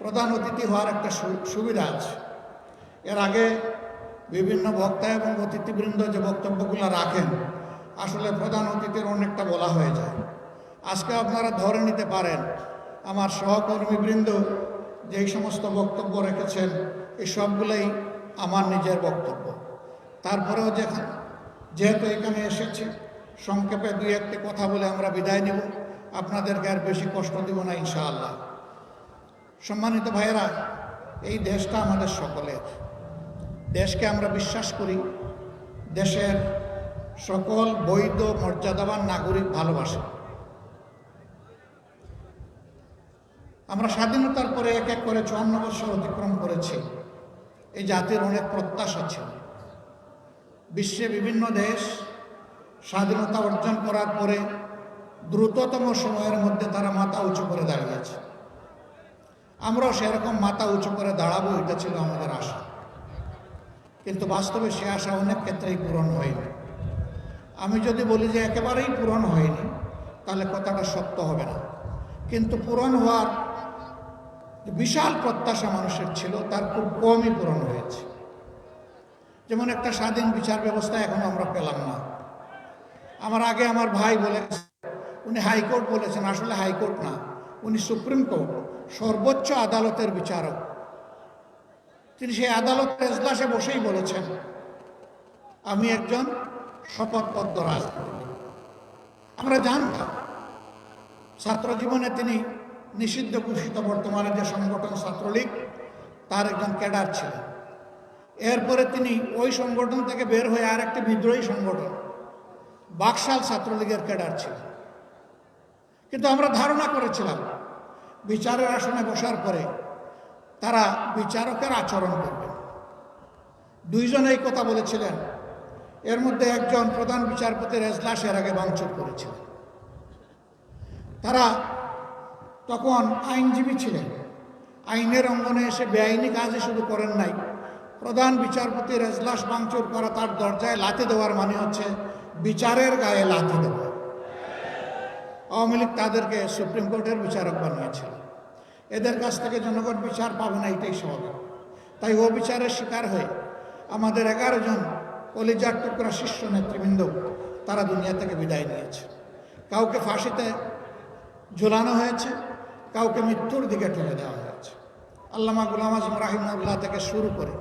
প্রধান অতিথি হওয়ার একটা সুবিধা আছে। এর আগে বিভিন্ন বক্তা এবং অতিথিবৃন্দ যে বক্তব্যগুলো রাখেন, আসলে প্রধান অতিথির অনেকটা বলা হয়ে যায়। আজকে আপনারা ধরে নিতে পারেন, আমার সহকর্মীবৃন্দ যেই সমস্ত বক্তব্য রেখেছেন, এই সবগুলোই আমার নিজের বক্তব্য। তারপরেও যেখানে, যেহেতু এখানে এসেছি, সংক্ষেপে দুই একটি কথা বলে আমরা বিদায় নেব। আপনাদেরকে আর বেশি কষ্ট দিব না, ইনশাআল্লাহ। সম্মানিত ভাইয়েরা, এই দেশটা আমাদের সকলের। দেশকে আমরা বিশ্বাস করি, দেশের সকল বৈধ, মর্যাদাবান নাগরিক ভালোবাসে। আমরা স্বাধীনতার পরে এক এক করে চুয়ান্ন বছর অতিক্রম করেছি। এই জাতির অনেক প্রত্যাশা ছিল। বিশ্বে বিভিন্ন দেশ স্বাধীনতা অর্জন করার পরে দ্রুততম সময়ের মধ্যে তারা মাথা উঁচু করে দাঁড়িয়েছে। আমরাও সেরকম মাথা উঁচু করে দাঁড়াবো, এটা ছিল আমাদের আশা। কিন্তু বাস্তবে সে আশা অনেক ক্ষেত্রেই পূরণ হয়নি। আমি যদি বলি যে একেবারেই পূরণ হয়নি, তাহলে কথাটা সত্য হবে না। কিন্তু পূরণ হওয়ার বিশাল প্রত্যাশা মানুষের ছিল, তার খুব কমই পূরণ হয়েছে। যেমন একটা স্বাধীন বিচার ব্যবস্থা এখন আমরা পেলাম না। আমার আগে আমার ভাই বলে উনি হাইকোর্ট বলেছেন, আসলে হাইকোর্ট না। উনি সুপ্রিম কোর্ট, সর্বোচ্চ আদালতের বিচারক। তিনি সেই আদালতের এজলাসে বসেই বলেছেন, আমি একজন শপথবদ্ধ রাজনীতি আমরা জানতাম, ছাত্র জীবনে তিনি নিষিদ্ধ ঘোষিত বর্তমানে যে সংগঠন ছাত্রলীগ, তার একজন ক্যাডার ছিলেন। এরপরে তিনি ওই সংগঠন থেকে বের হয়ে আর একটি বিদ্রোহী সংগঠন, বাকশাল ছাত্রলীগের ক্যাডার ছিলেন। কিন্তু আমরা ধারণা করেছিলাম, বিচারের আসনে বসার পরে তারা বিচারকের আচরণ করবেন দুইজন এই কথা বলেছিলেন। এর মধ্যে একজন প্রধান বিচারপতির এজলাসের আগে ভাঙচুর করেছিলেন তারা তখন আইনজীবী ছিলেন। আইনের অঙ্গনে এসে বেআইনি কাজে শুধু করেন নাই। প্রধান বিচারপতির এজলাস ভাঙচুর করা তার দরজায় লাথি দেওয়ার মানে হচ্ছে বিচারের গায়ে লাথি দেওয়া। আওয়ামী লীগ তাদেরকে সুপ্রিম কোর্টের বিচারক বানিয়েছিল। এদের কাছ থেকে জনগণ বিচার পাবে না, এটাই স্বাভাবিক। তাই ও বিচারের শিকার হয়ে আমাদের এগারো জন কলিজার টুকরা শীর্ষ নেতৃবৃন্দ তারা দুনিয়া থেকে বিদায় নিয়েছে। কাউকে ফাঁসিতে ঝুলানো হয়েছে, কাউকে মৃত্যুর দিকে ঠেলে দেওয়া হয়েছে। আল্লামা গুলাম আজম রাহিমুল্লাহ থেকে শুরু করে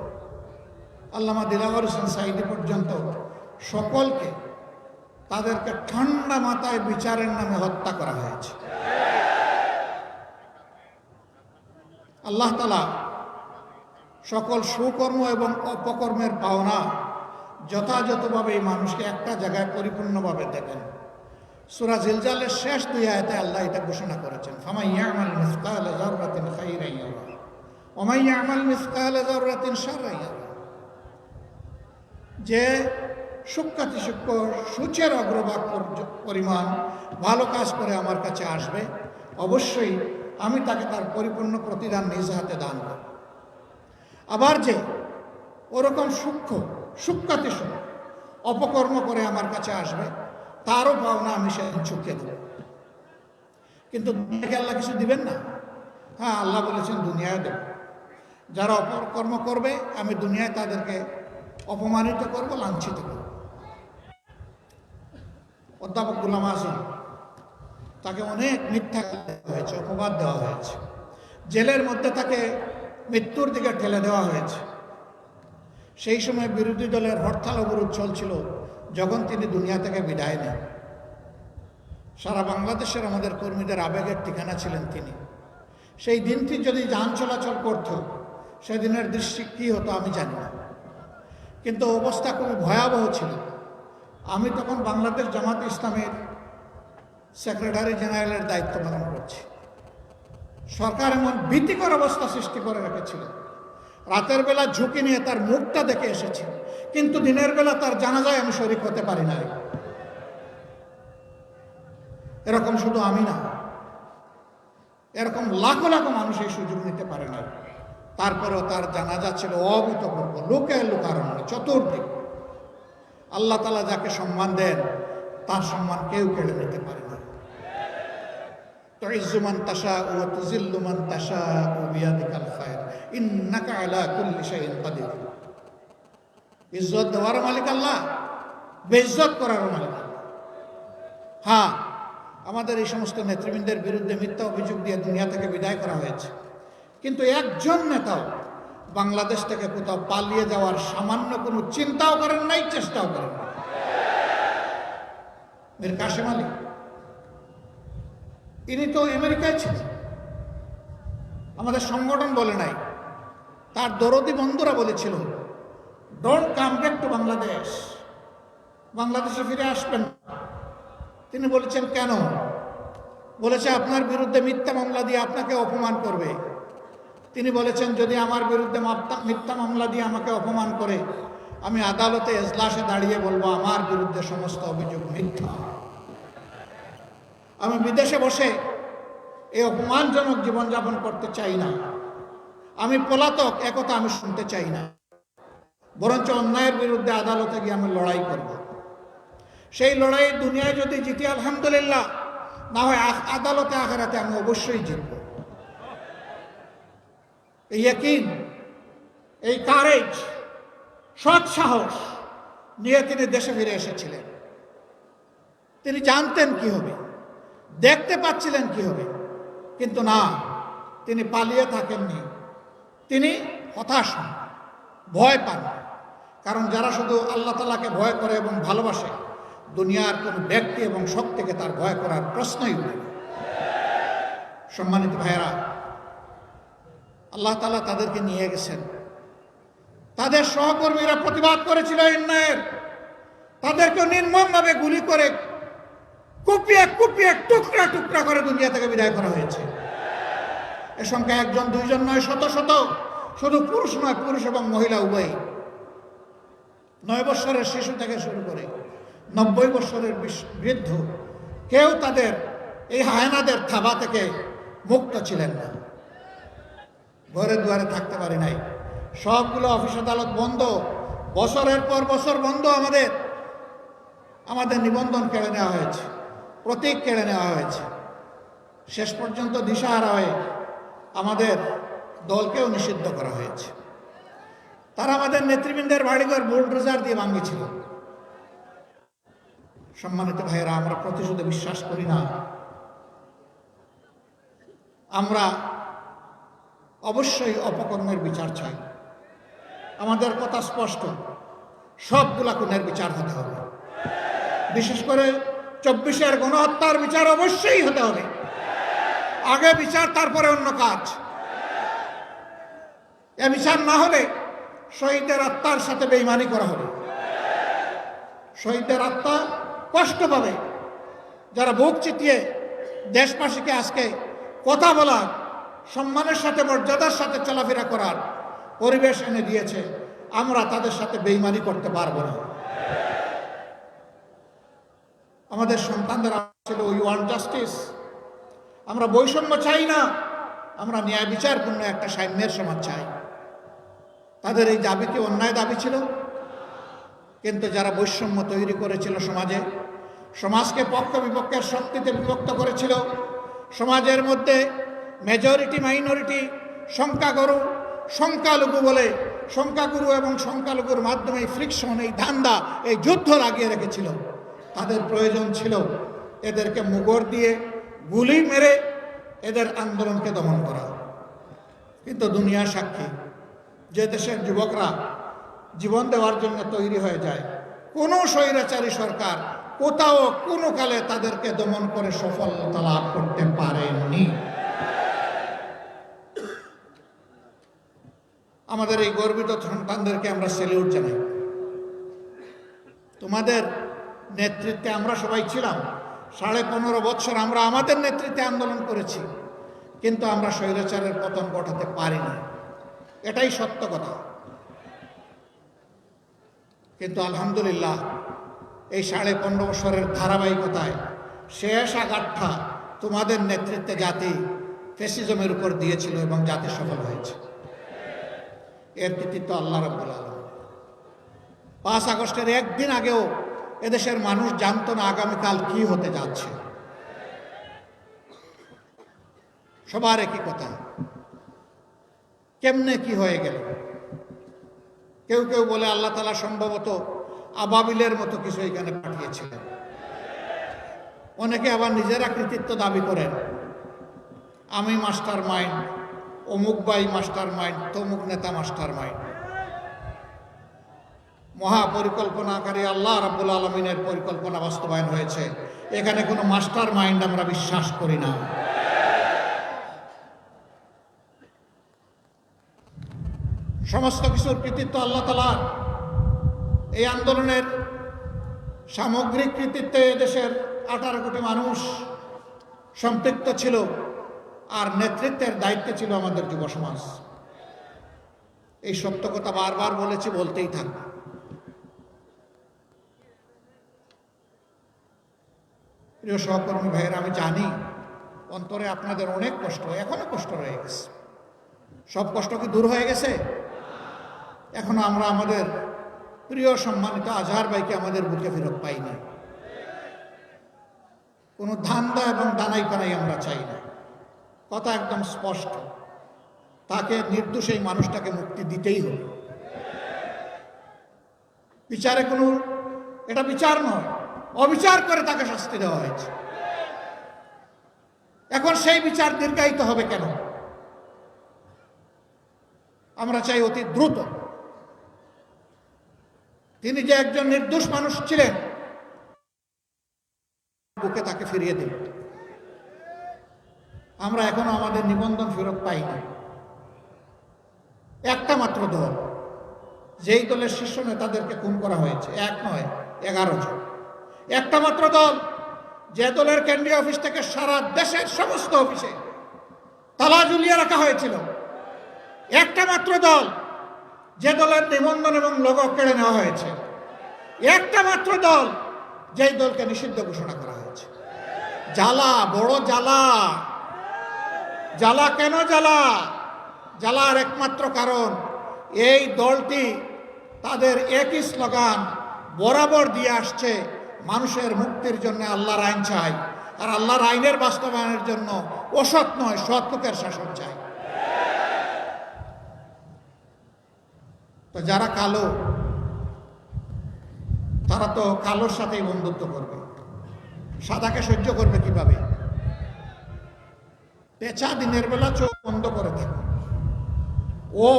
আল্লামা দিলাবর হোসেন সাইদি পর্যন্ত সকলকে তাদেরকে ঠান্ডা মাথায় বিচারের নামে হত্যা করা হয়েছে। আল্লাহ তালা সকল সুকর্ম এবং অপকর্মের পাওনা যথাযথভাবে এই মানুষকে একটা জায়গায় পরিপূর্ণভাবে দেবেন। সুরা জিলজালের শেষ দুই আয়তে আল্লাহ এটা ঘোষণা করেছেন যে সূক্ষ্মাতি সূক্ষ্ম সূচের অগ্রভাগ পরিমাণ ভালো কাজ করে আমার কাছে আসবে, অবশ্যই আমি তাকে তার পরিপূর্ণ প্রতিদান নিজ হাতে দান করব। আবার যে ওরকম সূক্ষ্ম সূক্ষ্মাতি সূক্ষ্ম অপকর্ম করে আমার কাছে আসবে, তারও পাওনা আমি সেদিন চুকিয়ে দেব। কিন্তু দুনিয়াকে আল্লাহ কিছু দিবেন না? হ্যাঁ আল্লাহ বলেছেন দুনিয়ায় দেব। যারা অপকর্ম করবে, আমি দুনিয়ায় তাদেরকে অপমানিত করব, লাঞ্ছিত করব। অধ্যাপক গুলাম আজম, তাকে অনেক মিথ্যা দেওয়া হয়েছে, অপবাদ দেওয়া হয়েছে। জেলের মধ্যে তাকে মৃত্যুর দিকে ঠেলে দেওয়া হয়েছে। সেই সময় বিরোধী দলের হরতাল অবরোধ চলছিল, যখন তিনি দুনিয়া থেকে বিদায় নেন। সারা বাংলাদেশের আমাদের কর্মীদের আবেগের ঠিকানা ছিলেন তিনি। সেই দিনটি যদি যান চলাচল করত, সেদিনের দৃষ্টি কী হতো আমি জানি না। কিন্তু অবস্থা খুবই ভয়াবহ ছিল। আমি তখন বাংলাদেশ জামাত ইসলামের সেক্রেটারি জেনারেলের দায়িত্ব পালন করছি। সরকার এমন ভীতিকর অবস্থা সৃষ্টি করে রেখেছিল। রাতের বেলা ঝুঁকি নিয়ে তার মুখটা দেখে এসেছি, কিন্তু দিনের বেলা তার জানাজায় আমি শরিক হতে পারি না এরকম শুধু আমি না, এরকম লাখো লাখো মানুষ এই সুযোগ নিতে পারে না তারপরেও তার জানাজা ছিল অভূতপূর্ব লোকে লোকারণ্য, চতুর্দিক। আল্লাহ তালা যাকে সম্মান দেন তার সম্মান কেউ কেড়ে নিতে পারে না তো تعز من تشاء وتذل من تشاء بيدك الخير إنك على كل شيء قدير ইজ্জত দেওয়ার মালিক আল্লাহ বেইজ্জত করার মালিক আল্লাহ। হ্যাঁ আমাদের এই সমস্ত নেতৃবৃন্দের বিরুদ্ধে মিথ্যা অভিযোগ দিয়ে দুনিয়া থেকে বিদায় করা হয়েছে কিন্তু একজন নেতাও বাংলাদেশ থেকে কোথাও পালিয়ে যাওয়ার সামান্য কোনো চিন্তাও করেন নাই, চেষ্টাও করেন নাই। মীর কাশেম আলী, ইনি তো আমেরিকায় ছিলেন। আমাদের সংগঠন বলে নাই, তার দরদি বন্ধুরা বলেছিল don't come back to Bangladesh বাংলাদেশে ফিরে আসবেন। তিনি বলেছেন, কেন? বলেছে, আপনার বিরুদ্ধে মিথ্যা মামলা দিয়ে আপনাকে অপমান করবে। তিনি বলেছেন, যদি আমার বিরুদ্ধে মিথ্যা মামলা দিয়ে আমাকে অপমান করে, আমি আদালতে এজলাসে দাঁড়িয়ে বলব, আমার বিরুদ্ধে সমস্ত অভিযোগ মিথ্যা। আমি বিদেশে বসে এই অপমানজনক জীবনযাপন করতে চাই না। আমি পলাতক, একথা আমি শুনতে চাই না। বরঞ্চ অন্যায়ের বিরুদ্ধে আদালতে গিয়ে আমি লড়াই করব। সেই লড়াই দুনিয়ায় যদি জিতি, আলহামদুলিল্লাহ, না হয় আদালতে, আখেরাতে আমি অবশ্যই জিতব। এই একই, এই কারেজ সৎ সাহস নিয়ে তিনি দেশে ফিরে এসেছিলেন। তিনি জানতেন কি হবে, দেখতে পাচ্ছিলেন কি হবে, কিন্তু না, তিনি পালিয়ে থাকেননি। তিনি হতাশ হন, ভয় পান। কারণ যারা শুধু আল্লাহ তালাকে ভয় করে এবং ভালোবাসে, দুনিয়ার কোন ব্যক্তি এবং শক্তিকে তার ভয় করার প্রশ্নই উঠে সম্মানিত ভাইয়েরা আল্লাহ তালা তাদেরকে নিয়ে গেছেন। তাদের সহকর্মীরা প্রতিবাদ করেছিল অন্যায়ের। তাদেরকে নির্মমভাবে গুলি করে কুপিয়ে কুপিয়ে টুকরা টুকরা করে দুনিয়া থেকে বিদায় করা হয়েছে। এ সংখ্যা একজন, দুইজন নয়, শত শত। শুধু পুরুষ নয়, পুরুষ এবং মহিলা উভয়ই। নয় বৎসরের শিশু থেকে শুরু করে নব্বই বৎসরের বৃদ্ধ কেউ তাদের, এই হায়নাদের থাবা থেকে মুক্ত ছিলেন না। ঘরে দুয়ারে থাকতে পারি নাই। সবগুলো অফিস আদালত বন্ধ। বছরের পর বছর বন্ধ আমাদের। আমাদের নিবন্ধন কেড়ে নেওয়া হয়েছে। প্রতীক কেড়ে নেওয়া হয়েছে। শেষ পর্যন্ত দিশাহারা হয়ে আমাদের দলকেও নিষিদ্ধ করা হয়েছে। তারা আমাদের নেতৃবৃন্দের বাড়িঘর বুলডোজার দিয়ে ভাঙিয়েছিল। সম্মানিত ভাইয়েরা, আমরা প্রতিশোধে বিশ্বাস করি না। আমরা অবশ্যই অপকর্মের বিচার চাই। আমাদের কথা স্পষ্ট। সবগুলা খুনের বিচার হতে হবে। বিশেষ করে চব্বিশের গণহত্যার বিচার অবশ্যই হতে হবে। আগে বিচার, তারপরে অন্য কাজ। এ বিচার না হলে শহীদের আত্মার সাথে বেইমানি করা হবে। শহীদের আত্মা কষ্ট পাবে। যারা বুক চিতিয়ে দেশবাসীকে আজকে কথা বলার সম্মানের সাথে, মর্যাদার সাথে চলাফেরা করার পরিবেশ এনে দিয়েছে, আমরা তাদের সাথে বেইমানি করতে পারব না। আমাদের সন্তানদের ছিল উই ওয়ান্ট জাস্টিস। আমরা বৈষম্য চাই না, আমরা ন্যায় বিচারপূর্ণ একটা সাম্যের সমাজ চাই। তাদের এই দাবি কি অন্যায় দাবি ছিল? কিন্তু যারা বৈষম্য তৈরি করেছিল সমাজে, সমাজকে পক্ষ বিপক্ষের শক্তিতে বিভক্ত করেছিল, সমাজের মধ্যে মেজরিটি মাইনরিটি সংখ্যাগরু সংখ্যালঘু বলে সংখ্যাগুরু এবং সংখ্যালঘুর মাধ্যমে এই ফ্রিকশন এই ধান্দা, এই যুদ্ধ লাগিয়ে রেখেছিল। তাদের প্রয়োজন ছিল এদেরকে মুগর দিয়ে গুলি মেরে এদের আন্দোলনকে দমন করা। কিন্তু দুনিয়া সাক্ষী, যে দেশের যুবকরা জীবন দেওয়ার জন্য তৈরি হয়ে যায়, কোনো স্বৈরাচারী সরকার কোথাও কোনো কালে তাদেরকে দমন করে সফলতা লাভ করতে পারেননি। আমাদের এই গর্বিত সন্তানদেরকে আমরা সেলিউট জানাই। তোমাদের নেতৃত্বে আমরা সবাই ছিলাম। সাড়ে পনেরো বছর আমরা আমাদের নেতৃত্বে আন্দোলন করেছি, কিন্তু আমরা স্বৈরাচারের পতন ঘটাতে পারিনি। এটাই সত্য কথা। কিন্তু আলহামদুলিল্লাহ, এই সাড়ে পনেরো বছরের ধারাবাহিকতায় শেষ আঘাতটা তোমাদের নেতৃত্বে জাতি ফেসিজমের উপর দিয়েছিল এবং জাতি সফল হয়েছে। এর কৃতিত্ব আল্লাহ রব্বুল আলম পাঁচ আগস্টের একদিন আগেও এদেশের মানুষ জানতো না আগামীকাল কি হতে যাচ্ছে। সবার একই কথা। কেমনে কি হয়ে গেল? কেউ কেউ বলে আল্লাহ তালা সম্ভবত আবাবিলের মতো কিছু এখানে পাঠিয়েছিলেন। অনেকে আবার নিজেরা কৃতিত্ব দাবি করেন। আমি মাস্টার মাইন্ড অমুক বাই মাস্টার মাইন্ড, তমুক নেতা মাস্টার মাইন্ড। মহাপরিকল্পনাকারী আল্লাহ রাব্বুল আলমিনের পরিকল্পনা বাস্তবায়ন হয়েছে। এখানে কোনো মাস্টার মাইন্ড আমরা বিশ্বাস করি না। সমস্ত কিছুর কৃতিত্ব আল্লাহ তালা এই আন্দোলনের সামগ্রিক কৃতিত্বে দেশের আঠারো কোটি মানুষ সম্পৃক্ত ছিল। আর নেতৃত্বের দায়িত্বে ছিল আমাদের যুব সমাজ। এই সত্য কথা বারবার বলেছি, বলতেই থাকবে। প্রিয় সহকর্মী ভাইয়েরা, আমি জানি অন্তরে আপনাদের অনেক কষ্ট, এখনও কষ্ট রয়ে গেছে। সব কষ্ট কি দূর হয়ে গেছে? এখনও আমরা আমাদের প্রিয় সম্মানিত আজহার ভাইকে আমাদের বুকে ফেরত পাইনি। কোনো ধান্দা এবং দানাই পানাই আমরা চাই না। কথা একদম স্পষ্ট। তাকে নির্দোষ এই মানুষটাকে মুক্তি দিতেই হবে। বিচারে কোনো, এটা বিচার নয়, অবিচার করে তাকে শাস্তি দেওয়া হয়েছে। এখন সেই বিচার দীর্ঘায়িত হবে কেন? আমরা চাই অতি দ্রুত। তিনি যে একজন নির্দোষ মানুষ ছিলেন, বুকে তাকে ফিরিয়ে দিন আমরা এখনও আমাদের নিবন্ধন ফেরত পাইনি একটা মাত্র দল, যেই দলের শীর্ষ নেতাদেরকে খুন করা হয়েছে, এক নয়, এগারো জন। একটা মাত্র দল, যে দলের কেন্দ্রীয় অফিস থেকে সারা দেশের সমস্ত অফিসে তালা ঝুলিয়ে রাখা হয়েছিল। একটা মাত্র দল, যে দলের নিবন্ধন এবং লোগো কেড়ে নেওয়া হয়েছে। একটা মাত্র দল, যেই দলকে নিষিদ্ধ ঘোষণা করা হয়েছে। জ্বালা, বড় জ্বালা। জ্বালা কেন জ্বালা? জ্বালার একমাত্র কারণ এই দলটি তাদের একই স্লোগান, বরাবর দিয়ে আসছে, মানুষের মুক্তির জন্য আল্লাহর আইন চাই। আর আল্লাহর আইনের বাস্তবায়নের জন্য অসৎ নয়, সৎ লোকের শাসন চাই। তো যারা কালো, তারা তো কালোর সাথেই বন্ধুত্ব করবে। সাদাকে সহ্য করবে কীভাবে? পেঁচা দিনের বেলা চোখ বন্ধ করে থাকে ও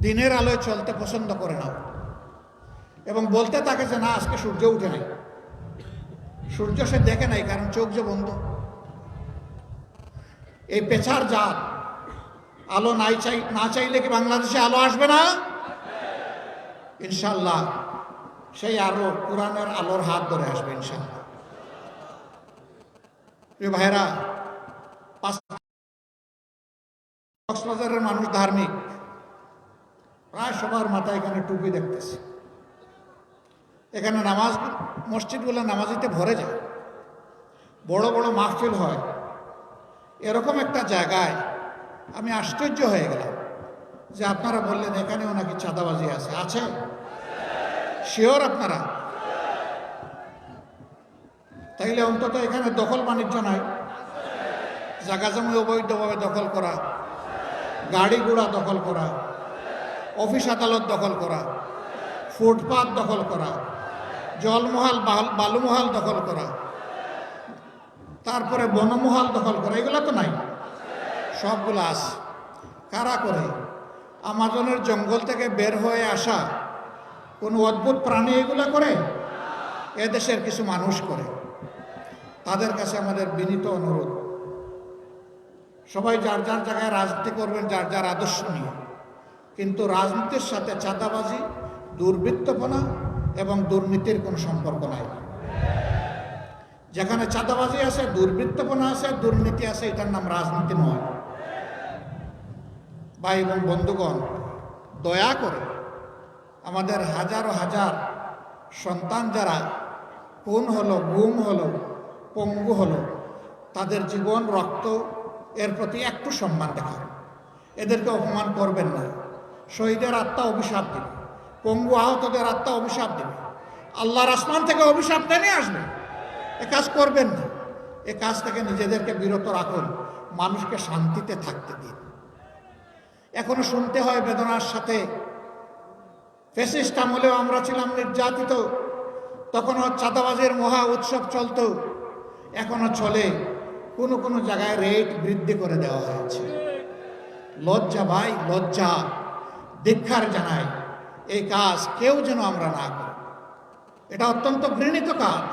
দিনের আলোয় চলতে পছন্দ করে না। এবং বলতে থাকে যে, না, আজকে সূর্য উঠে নাই। সূর্য সে দেখে নাই, কারণ চোখ যে বন্ধ। এই পেছার জাত, আলো নাই চাই, না চাইলে কি বাংলাদেশে আলো আসবে না? ইনশাল্লাহ সেই আলো কোরআনের আলোর হাত ধরে আসবে ইনশাল্লাহ ভাইরা কক্সবাজারের মানুষ ধার্মিক। প্রায় সবার মাথায় এখানে টুপি দেখতেছে। এখানে নামাজ, মসজিদগুলো নামাজিতে ভরে যায়। বড় বড় মাহফিল হয়। এরকম একটা জায়গায় আমি আশ্চর্য হয়ে গেলাম যে আপনারা বললেন, এখানেও নাকি চাঁদাবাজি আছে? আছে। শিওর আপনারা? তাইলে অন্তত এখানে দখল বাণিজ্য নাই জায়গা জমি অবৈধভাবে দখল করা। গাড়ি ঘোড়া দখল করা। অফিস আদালত দখল করা। ফুটপাত দখল করা। জলমহাল, বাল- বালুমহাল দখল করা। তারপরে বনমহাল দখল করা। এগুলো তো নাই। সবগুলো আছে। কারা করে? আমাজনের জঙ্গল থেকে বের হয়ে আসা কোনো অদ্ভুত প্রাণী এগুলো করে? এদেশের কিছু মানুষ করে। তাদের কাছে আমাদের বিনীত অনুরোধ। সবাই যার যার জায়গায় রাজনীতি করবেন, যার যার আদর্শ নিয়ে। কিন্তু রাজনীতির সাথে চাঁদাবাজি, দুর্বৃত্তপনা এবং দুর্নীতির কোনো সম্পর্ক নাই। যেখানে চাঁদাবাজি আছে, দুর্বৃত্তপনা আছে, দুর্নীতি আছে, এটার নাম রাজনীতি নয়। ভাই এবং বন্ধুগণ, দয়া করে আমাদের হাজারো হাজার সন্তান যারা খুন হলো, গুম হলো, পঙ্গু হলো, তাদের জীবন, রক্ত এর প্রতি একটু সম্মান দেখান এদেরকে অপমান করবেন না। শহীদের আত্মা অভিশাপ দেবে। পঙ্গু আহতদের আত্মা অভিশাপ দেবে। আল্লাহর আসমান থেকে অভিশাপ নেমে আসবে। এ কাজ করবেন না। এ কাজ থেকে নিজেদেরকে বিরত রাখুন। মানুষকে শান্তিতে থাকতে দিন। এখনও শুনতে হয় বেদনার সাথে। ফেসিস্ট আমলেও আমরা ছিলাম নির্যাতিত। তখনও চাঁদাবাজের মহা উৎসব চলত। এখনও চলে। কোনো কোনো জায়গায় রেট বৃদ্ধি করে দেওয়া হয়েছে। লজ্জা ভাই, লজ্জা। দীক্ষার জানাই এই কাজ কেউ যেন আমরা না করি। এটা অত্যন্ত ঘৃণিত কাজ।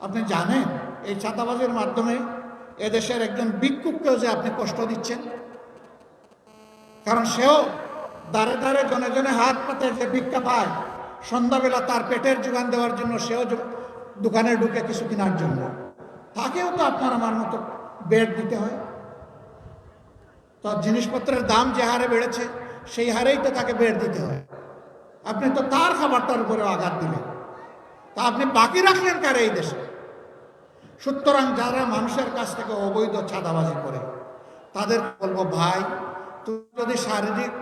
আপনি জানেন, এই চাঁদাবাজের মাধ্যমে এদেশের একজন ভিক্ষুককেও যে আপনি কষ্ট দিচ্ছেন? কারণ সেও দাঁড়ে দাঁড়ে জনে জনে হাত পাতে যে ভিক্ষা পায়, সন্ধ্যাবেলা তার পেটের যোগান দেওয়ার জন্য সেও দোকানে ঢুকে কিছু কেনার জন্য। তাকেও তো আপনার আমার মতো বেড দিতে হয়। তো জিনিসপত্রের দাম যে হারে বেড়েছে, সেই হারেই তো তাকে বেড দিতে হয়। আপনি তো তার খাবারটার উপরে আঘাত দিলেন। তা আপনি বাকি রাখলেন কারে এই দেশে? সুতরাং যারা মানুষের কাছ থেকে অবৈধ চাঁদাবাজি করে, তাদের বলব, ভাই, তুমি যদি শারীরিক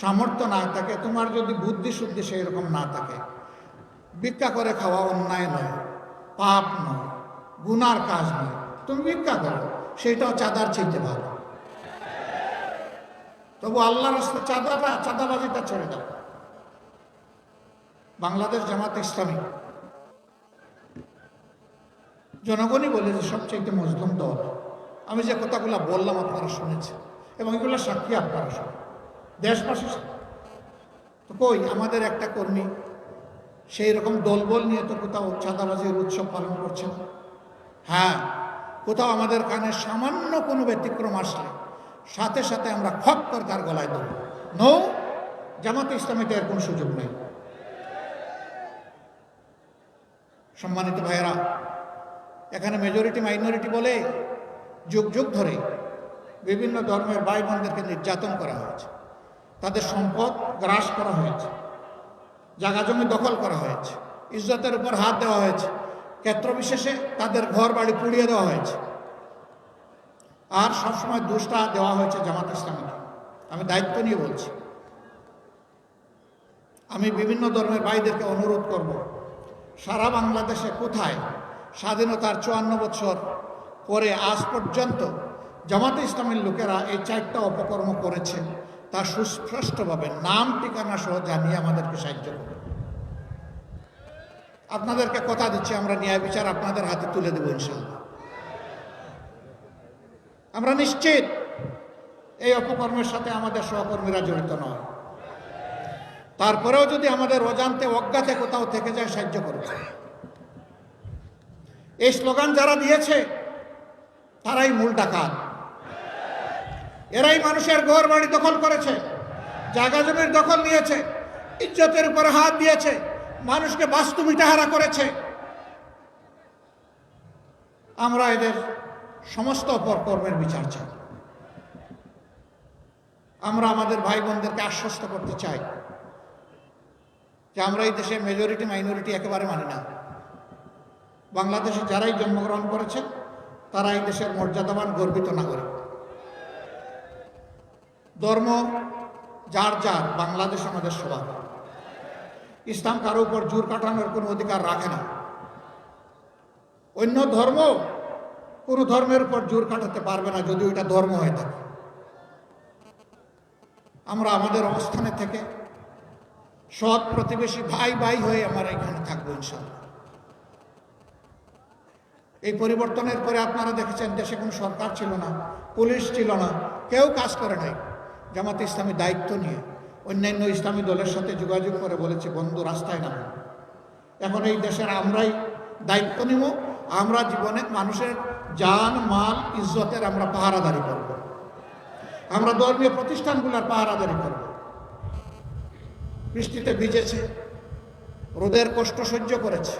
সামর্থ্য না থাকে, তোমার যদি বুদ্ধি শুদ্ধি সেই রকম না থাকে, ভিক্ষা করে খাওয়া অন্যায় নয়, পাপ নয়। গুনার কাজ নয়। তুমি ভিক্ষা করো, সেটাও চাঁদার চাইতে ভালো। তবু আল্লাহ রাস্তা চাঁদাটা, চাঁদাবাজিটা ছেড়ে দাও। বাংলাদেশ জামাত ইসলামী। জনগণই বলে যে সবচেয়ে মজলুম দল। আমি যে কথাগুলো বললাম, আপনারা শুনেছেন। এবং এগুলো সাক্ষী আপনারা শুনে দেশবাসী তো কই, আমাদের একটা কর্মী, সেই রকম দলবল নিয়ে তো কোথাও চাঁদাবাজির উৎসব পালন করছে না। হ্যাঁ কোথাও আমাদের কানে সামান্য কোনো ব্যতিক্রম আসলে, সাথে সাথে আমরা খপ করে তার গলায় দেব নো, জামাতে ইসলামীতে এর কোনো সুযোগ নেই। সম্মানিত ভাইয়েরা, এখানে মেজরিটি মাইনরিটি বলে যুগ যুগ ধরে বিভিন্ন ধর্মের ভাই বোনদেরকে নির্যাতন করা হয়েছে। তাদের সম্পদ গ্রাস করা হয়েছে। জায়গা জমি দখল করা হয়েছে। ইজ্জতের উপর হাত দেওয়া হয়েছে। ক্ষেত্র বিশেষে তাদের ঘর বাড়ি পুড়িয়ে দেওয়া হয়েছে। আর সবসময় দোষটা দেওয়া হয়েছে জামাত ইসলামীকে। আমি দায়িত্ব নিয়ে বলছি। আমি বিভিন্ন ধর্মের ভাইদেরকে অনুরোধ করব, সারা বাংলাদেশে কোথায় স্বাধীনতার চুয়ান্ন বছর পরে আজ পর্যন্ত জামাতে ইসলামের লোকেরা এই চারটা অপকর্ম করেছে, তা সুস্পষ্টভাবে নাম, ঠিকানা সহ জানিয়ে আমাদেরকে সাহায্য করবে আপনাদেরকে কথা দিচ্ছি, আমরা ন্যায় বিচার আপনাদের হাতে তুলে দেবো ইনশাআল্লাহ। আমরা নিশ্চিত এই অপকর্মের সাথে আমাদের সহকর্মীরা জড়িত নয়। তারপরেও যদি আমাদের অজান্তে অজ্ঞাতে কোথাও থেকে যায়, সাহায্য করবে। এই স্লোগান যারা দিয়েছে, তারাই মূল ডাকাত। এরাই মানুষের ঘর বাড়ি দখল করেছে, জায়গা জমির দখল নিয়েছে, ইজ্জতের উপরে হাত দিয়েছে। মানুষকে বাস্তব ইটাহারা করেছে। আমরা এদের সমস্ত অপকর্মের বিচার চাই। আমরা আমাদের ভাই বোনদেরকে আশ্বস্ত করতে চাই যে আমরা এই দেশে মেজরিটি মাইনরিটি একেবারে মানি না। বাংলাদেশে যারাই জন্মগ্রহণ করেছে, তারা এই দেশের মর্যাদাবান, গর্বিত নাগরিক। ধর্ম যার যার, বাংলাদেশ আমাদের সবার। ইসলাম কারও উপর জোর কাটানোর কোনো অধিকার রাখে না। অন্য ধর্ম কোনো ধর্মের উপর জোর কাটাতে পারবে না যদি ওইটা ধর্ম হয়ে থাকে। আমরা আমাদের অবস্থানে থেকে সৎ প্রতিবেশী ভাই ভাই হয়ে আমরা এখানে থাকব ইনশাল্লাহ এই পরিবর্তনের পরে আপনারা দেখেছেন দেশে কোনো সরকার ছিল না, পুলিশ ছিল না, কেউ কাজ করে নাই। জামাত ইসলামী দায়িত্ব নিয়ে। অন্যান্য ইসলামী দলের সাথে যোগাযোগ করে বলেছে, বন্ধু, রাস্তায় নামো। এখন এই দেশের আমরাই দায়িত্ব নিব, আমরা জীবনে মানুষের জান, মাল, ইজ্জতের আমরা পাহারাদারি করব। আমরা ধর্মীয় প্রতিষ্ঠানগুলোর পাহারাদারি করব। বৃষ্টিতে ভিজেছে, রোদের কষ্ট সহ্য করেছে।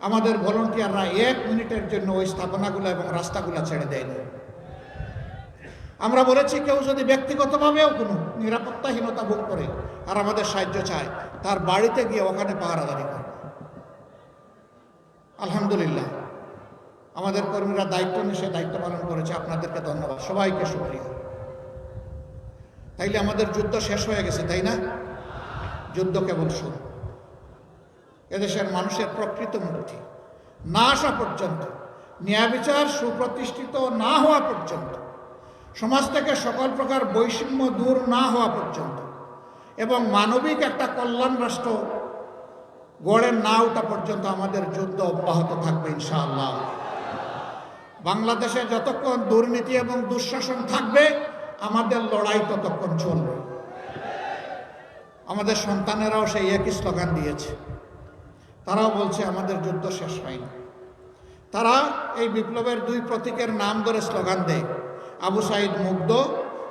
আমাদের ভলেন্টিয়াররা এক মিনিটের জন্য ওই স্থাপনাগুলো এবং রাস্তাগুলো ছেড়ে দেয়নি। আমরা বলেছি কেউ যদি ব্যক্তিগতভাবেও কোনো নিরাপত্তাহীনতা ভোগ করে আর আমাদের সাহায্য চায়, তার বাড়িতে গিয়ে ওখানে পাহারাদারি করে। আলহামদুলিল্লাহ। আমাদের কর্মীরা দায়িত্ব নিয়ে দায়িত্ব পালন করেছে। আপনাদেরকে ধন্যবাদ। সবাইকে সুক্রিয়া তাইলে আমাদের যুদ্ধ শেষ হয়ে গেছে, তাই না? যুদ্ধ কেবল শুরু। এদেশের মানুষের প্রকৃত মুক্তি। না আসা পর্যন্ত, ন্যায় বিচার সুপ্রতিষ্ঠিত না হওয়া পর্যন্ত সমাজ থেকে সকল প্রকার বৈষম্য দূর না হওয়া পর্যন্ত এবং মানবিক একটা কল্যাণ রাষ্ট্র গড়ে না ওঠা পর্যন্ত আমাদের যুদ্ধ অব্যাহত থাকবে, ইনশাআল্লাহ। বাংলাদেশে যতক্ষণ দুর্নীতি এবং দুঃশাসন থাকবে, আমাদের লড়াই ততক্ষণ চলবে। আমাদের সন্তানেরাও সেই একই স্লোগান দিয়েছে। তারাও বলছে, আমাদের যুদ্ধ শেষ হয়নি। তারা এই বিপ্লবের দুই প্রতীকের নাম ধরে স্লোগান দেয়। আবু সাইদ মুগ্ধ,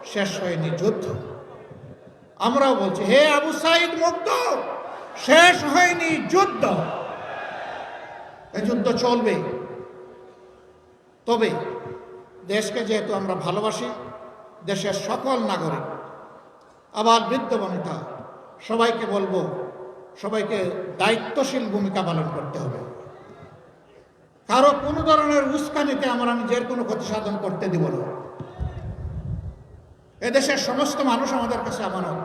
শেষ হয়নি যুদ্ধ। আমরাও বলছি, হে আবু সাইদ মুগ্ধ, শেষ হয়নি যুদ্ধ। এই যুদ্ধ চলবে। তবে দেশকে যেহেতু আমরা ভালোবাসি, দেশের সকল নাগরিক, আবার বৃদ্ধ বনিতা, সবাইকে বলব, সবাইকে দায়িত্বশীল ভূমিকা পালন করতে হবে। কারও কোনো ধরনের উস্কানিতে আমরা নিজের কোনো ক্ষতি সাধন করতে দিব না। এদেশের সমস্ত মানুষ আমাদের কাছে আমানত।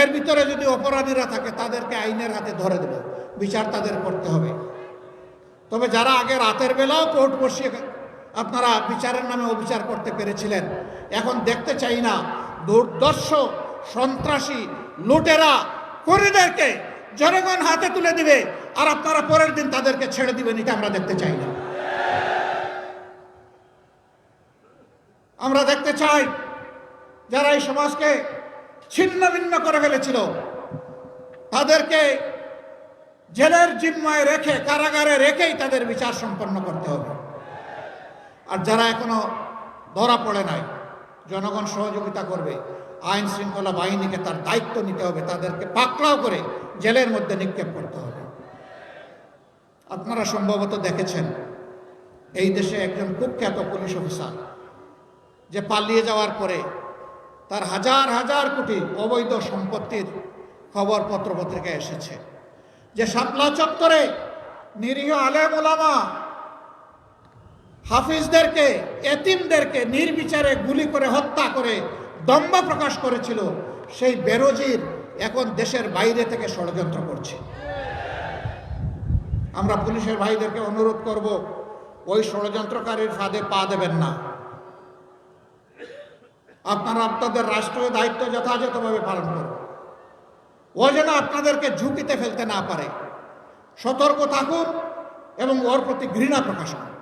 এর ভিতরে যদি অপরাধীরা থাকে, তাদেরকে আইনের হাতে ধরে দেব। বিচার তাদের করতে হবে। তবে যারা আগে রাতের বেলাও কোর্ট বসিয়ে আপনারা বিচারের নামে অবিচার করতে পেরেছিলেন, এখন দেখতে চাই না, দুর্দর্শ সন্ত্রাসী লুটেরা করিদেরকে জনগণ হাতে তুলে দিবে আর আপনারা পরের দিন তাদেরকে ছেড়ে দিবেন, এটা আমরা দেখতে চাই না। আমরা দেখতে চাই যারা এই সমাজকে ছিন্ন ভিন্ন করে ফেলেছিল, তাদেরকে জেলের জিম্মায় রেখে, কারাগারে রেখেই তাদের বিচার সম্পন্ন করতে হবে। আর যারা এখনও ধরা পড়ে নাই জনগণ সহযোগিতা করবে। আইন শৃঙ্খলা বাহিনীকে তার দায়িত্ব নিতে হবে, তাদেরকে পাকড়াও করে জেলের মধ্যে নিক্ষেপ করতে হবে। আপনারা সম্ভবত দেখেছেন, এই দেশে একজন কুখ্যাত পুলিশ অফিসার, যে পালিয়ে যাওয়ার পরে তার হাজার হাজার কোটি অবৈধ সম্পত্তির খবর পত্রপত্রিকায় এসেছে। যে শাপলা চত্বরে নিরীহ আলেম ওলামা হাফিজদেরকে, এতিমদেরকে নির্বিচারে গুলি করে হত্যা করে দম্ভ প্রকাশ করেছিল সেই বেরোজির এখন দেশের বাইরে থেকে ষড়যন্ত্র করছে। আমরা পুলিশের ভাইদেরকে অনুরোধ করব, ওই ষড়যন্ত্রকারীর ফাঁদে পা দেবেন না। আপনারা আপনাদের রাষ্ট্রীয় দায়িত্ব যথাযথভাবে পালন করুন। ও যেন আপনাদেরকে ঝুঁকিতে ফেলতে না পারে। সতর্ক থাকুন এবং ওর প্রতি ঘৃণা প্রকাশ করুন।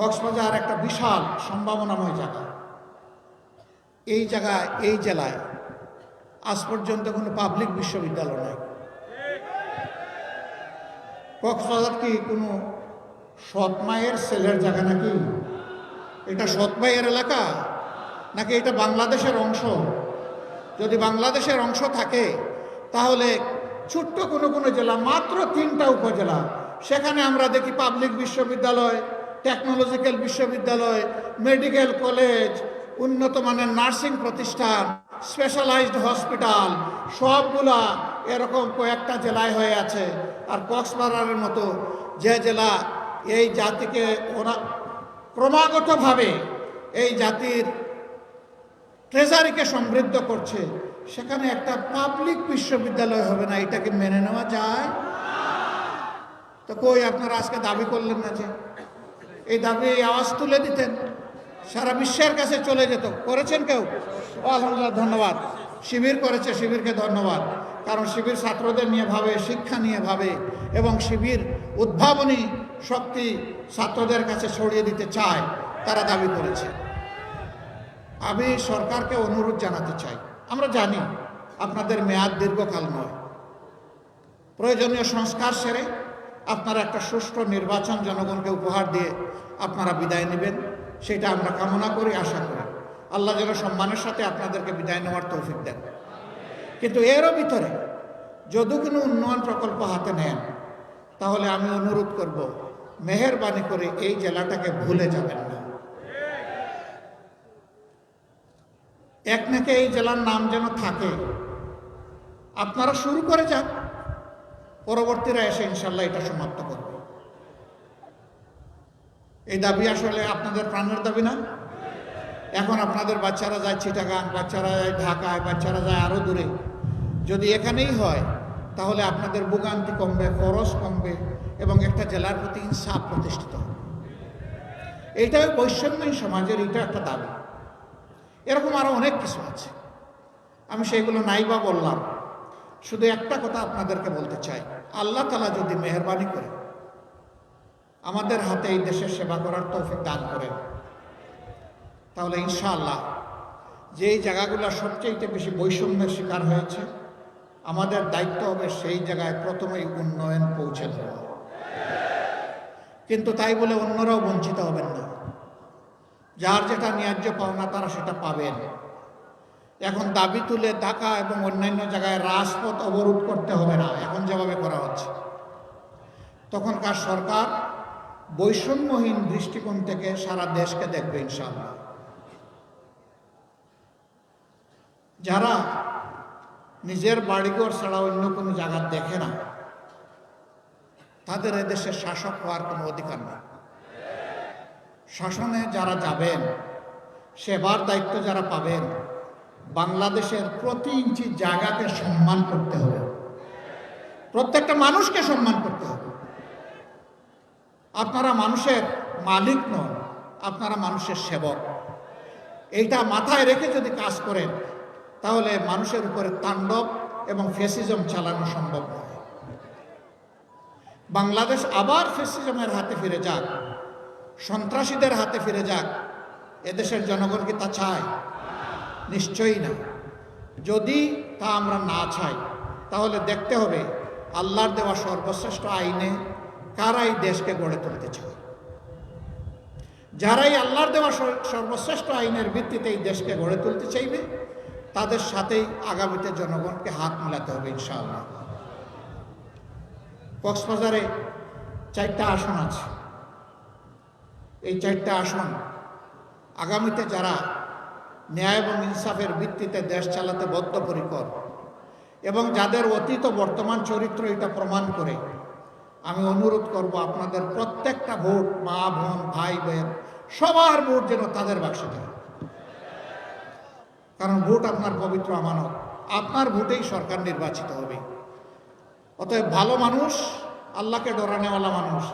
কক্সবাজার একটা বিশাল সম্ভাবনাময় জায়গা। এই জায়গায় এই জেলায় আজ পর্যন্ত কোনো পাবলিক বিশ্ববিদ্যালয় নাই। কক্সবাজার কি কোনো সৎ মায়ের ছেলের জায়গা নাকি? এটা সৎ মায়ের এলাকা? নাকি এটা বাংলাদেশের অংশ? যদি বাংলাদেশের অংশ থাকে, তাহলে ছোট্ট কোনো কোনো জেলা, মাত্র তিনটা উপজেলা, সেখানে আমরা দেখি পাবলিক বিশ্ববিদ্যালয় টেকনোলজিক্যাল বিশ্ববিদ্যালয় মেডিকেল কলেজ উন্নত মানের নার্সিং প্রতিষ্ঠান স্পেশালাইজড হসপিটাল সবগুলা এরকম কয়েকটা জেলায় হয়ে আছে। আর কক্সবাজারের মতো যে জেলা এই জাতিকে ওরা ক্রমাগতভাবে এই জাতির ট্রেজারিকে সমৃদ্ধ করছে, সেখানে একটা পাবলিক বিশ্ববিদ্যালয় হবে না, এটাকে মেনে নেওয়া যায়? তো কই আপনারা আজকে দাবি করলেন না যে? এই দাবি আওয়াজ তুলে দিতেন। সারা বিশ্বের কাছে চলে যেত। করেছেন কেউ? ও, আলহামদুলিল্লাহ, ধন্যবাদ। শিবির করেছে, শিবিরকে ধন্যবাদ। কারণ শিবির ছাত্রদের নিয়ে ভাবে, শিক্ষা নিয়ে ভাবে এবং শিবির উদ্ভাবনী শক্তি ছাত্রদের কাছে ছড়িয়ে দিতে চায়, তারা দাবি করেছে। আমি সরকারকে অনুরোধ জানাতে চাই। আমরা জানি আপনাদের মেয়াদ দীর্ঘকাল নয়। প্রয়োজনীয় সংস্কার সেরে আপনারা একটা সুষ্ঠু নির্বাচন জনগণকে উপহার দিয়ে আপনারা বিদায় নেবেন, সেটা আমরা কামনা করি, আশা করি। আল্লাহ যেন সম্মানের সাথে আপনাদেরকে বিদায় নেওয়ার তৌফিক দেন। কিন্তু এরও ভিতরে যদি কোনো উন্নয়ন প্রকল্প হাতে নেন, তাহলে আমি অনুরোধ করব, মেহরবানি করে এই জেলাটাকে ভুলে যাবেন না। এক নাকি এই জেলার নাম যেন থাকে, আপনারা শুরু করে যান। পরবর্তীরা এসে ইনশাল্লাহ এটা সমাপ্ত করবে। এই দাবি আসলে আপনাদের প্রাণের দাবি না? এখন আপনাদের বাচ্চারা যায় চিটাগাং, বাচ্চারা যায় ঢাকায়, বাচ্চারা যায় আরও দূরে। যদি এখানেই হয়, তাহলে আপনাদের ভোগান্তি কমবে, খরচ কমবে এবং একটা জেলার প্রতি ইনসাফ প্রতিষ্ঠিত হবে। এইটা বৈষম্যহীন সমাজের এটা একটা দাবি। এরকম আরও অনেক কিছু আছে। আমি সেইগুলো নাই বা বললাম। শুধু একটা কথা আপনাদেরকে বলতে চাই। আল্লাহ তালা যদি মেহরবানি করে, আমাদের হাতে এই দেশের সেবা করার তৌফিক দান করেন। তাহলে ইনশাআল্লাহ যেই জায়গাগুলো সবচেয়ে বেশি বৈষম্যের শিকার হয়েছে, আমাদের দায়িত্ব হবে সেই জায়গায় প্রথমেই উন্নয়ন পৌঁছে দেওয়া। কিন্তু তাই বলে অন্যরাও বঞ্চিত হবেন না। যার যেটা ন্যায্য পাওনা তারা সেটা পাবেন। এখন দাবি তুলে ঢাকা এবং অন্যান্য জায়গায় রাজপথ অবরোধ করতে হবে না, এখন যেভাবে করা হচ্ছে। তখনকার সরকার বৈষম্যহীন দৃষ্টিকোণ থেকে সারা দেশকে দেখবে, ইনশাআল্লাহ। যারা নিজের বাড়িঘর ছাড়া অন্য কোনো জায়গা দেখে না, তাদের এদেশের শাসক হওয়ার কোনো অধিকার নেই। শাসনে যারা যাবেন, সেবার দায়িত্ব যারা পাবেন বাংলাদেশের প্রতি ইঞ্চি জায়গাকে সম্মান করতে হবে। প্রত্যেকটা মানুষকে সম্মান করতে হবে। আপনারা মানুষের মালিক নন, আপনারা মানুষের সেবক। এইটা মাথায় রেখে যদি কাজ করেন, তাহলে মানুষের উপরে তাণ্ডব এবং ফেসিজম চালানো সম্ভব নয়। বাংলাদেশ আবার ফেসিজমের হাতে ফিরে যাক, সন্ত্রাসীদের হাতে ফিরে যাক, এদেশের জনগণ কি তা চায়? নিশ্চয়ই না। যদি তা আমরা না চাই, তাহলে দেখতে হবে আল্লাহর দেওয়া সর্বশ্রেষ্ঠ আইনে কারা এই দেশকে গড়ে তুলতে চায়। যারাই আল্লাহর দেওয়া সর্বশ্রেষ্ঠ আইনের ভিত্তিতে এই দেশকে গড়ে তুলতে চাইবে, তাদের সাথেই আগামীতে জনগণকে হাত মিলাতে হবে ইনশাআল্লাহ। কক্সবাজারে চারটা আসন আছে। এই চারটা আসন আগামীতে যারা ন্যায় এবং ইনসাফের ভিত্তিতে দেশ চালাতে বদ্ধপরিকর এবং যাদের অতীত বর্তমান চরিত্র এটা প্রমাণ করে। আমি অনুরোধ করব আপনাদের প্রত্যেকটা ভোট মা, বোন, ভাই, বোন, সবার ভোট যেন তাদের বাক্সে যায়। কারণ ভোট আপনার পবিত্র আমানত। আপনার ভোটেই সরকার নির্বাচিত হবে। অতএব ভালো মানুষ, আল্লাহকে ডরানেওয়ালা মানুষ,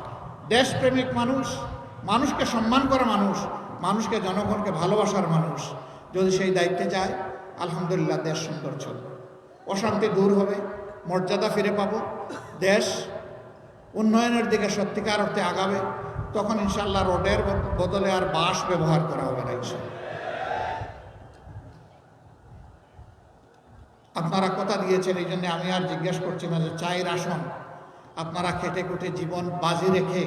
দেশপ্রেমিক মানুষ, মানুষকে সম্মান করা মানুষ, মানুষকে, জনগণকে ভালোবাসার মানুষ যদি সেই দায়িত্বে যায়, আলহামদুলিল্লাহ দেশ সুন্দর চলবে। অশান্তি দূর হবে, মর্যাদা ফিরে পাব, দেশ উন্নয়নের দিকে সত্যিকার অর্থে আগাবে, তখন ইনশাল্লাহ রোডের বদলে আর বাঁশ ব্যবহার করা হবে না ইনশাল্লাহ আপনারা কথা দিয়েছেন, এই জন্য আমি আর জিজ্ঞেস করছি না যে চায়ের আসন আপনারা খেটে খুটে জীবন বাজি রেখে